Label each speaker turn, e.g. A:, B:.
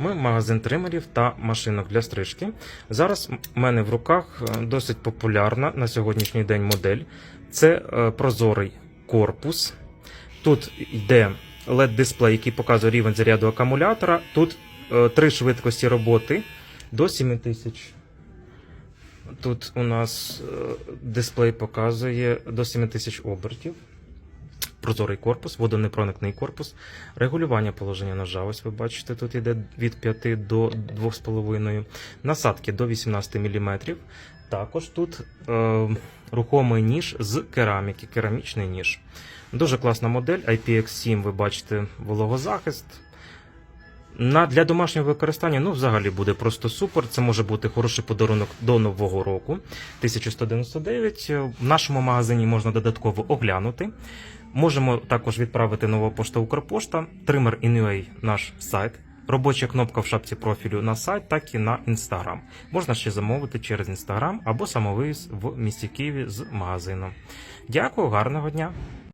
A: Ми магазин тримерів та машинок для стрижки. Зараз в мене в руках е, досить популярна на сьогоднішній день модель. Це е, прозорий корпус. Тут йде LED-дисплей, який показує рівень заряду акумулятора. Тут е, три швидкості роботи до 7000. Тут у нас дисплей показує до 7000 обертів. Прозорий корпус, водонепроникний корпус, регулювання положення ножа. Ось ви бачите, тут йде від 5 до 2,5, насадки до 18 мм. Також тут е, рухомий ніж з кераміки, керамічний ніж. Дуже класна модель IPX7, ви бачите, вологозахист. На, для домашнього використання ну, взагалі буде просто супер. Це може бути хороший подарунок до Нового року. 1199. В нашому магазині можна додатково оглянути. Можемо також відправити нова пошта Укрпошта, тример in.ua наш сайт. Робоча кнопка в шапці профілю на сайт, так і на інстаграм. Можна ще замовити через інстаграм або самовиїзд в місті Києві з магазину. Дякую, гарного дня!